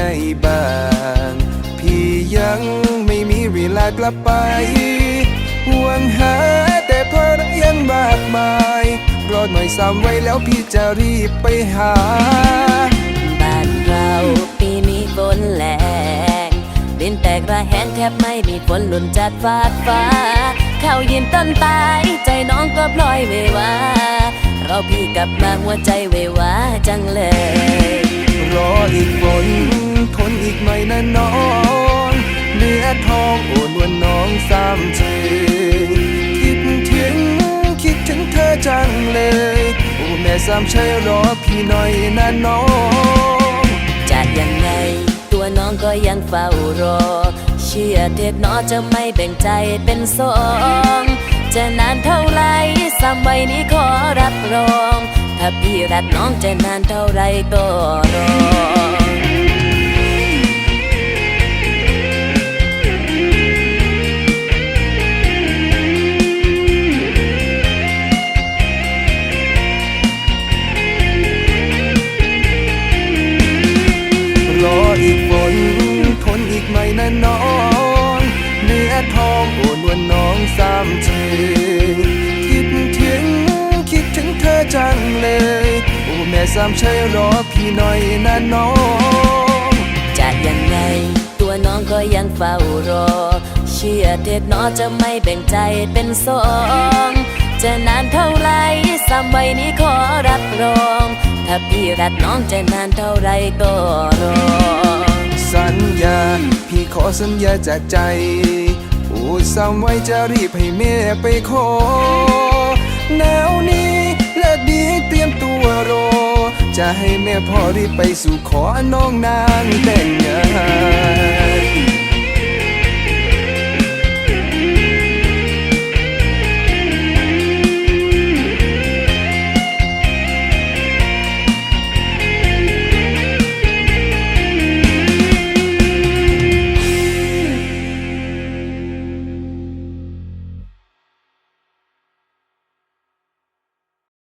ไงบ้าง พี่ยังไม่มีเวลากลับไปห่วงหาแต่ภาระยังมากมาย รอหน่อยซ้ำไว้แล้วพี่จะรีบไปหา บ้านเราปีนี้ฝนแรงดินแตกระแหงแทบไม่มีฝนหล่นจัดฟาดฟ้า เข้าเย็นต้นตาย ใจน้องก็พลอยเววาเราพี่กลับมาหัวใจเววาจังเลย รออีกฝน นอีกหน่นะน้องเนื้อทองโอนวันน้องสามเชยคิดถึงคิดถึงเธอจังเลย โอ้แม่สามชัยรอพี่หน่อยนะน้องจะยังไง ตัวน้องก็ยังเฝ้ารอ เชื่อเถิดน้อจะไม่แบ่งใจเป็นสองจะนานเท่าไรสามวัยนี้ขอรับรอง ถ้าพี่รักน้องจะนานเท่าไรก็รอ เลย โอ้แม่สามชัยรอพี่หน่อยนะน้องจะยังไง ตัวน้องก็ยังเฝ้ารอ เชื่อเถิดน้อจะไม่แบ่งใจเป็นสองจะนานเท่าไรสามวัยนี้ขอรับรอง ถ้าพี่รักน้องจะนานเท่าไรก็รอ สัญญา พี่ขอสัญญาจากใจพูดซ้ำไว้จะรีบให้แม่ไปขอหนวนี้ ให้แม่พ่อรีบไปสู่ขอน้องนางแต่งงาน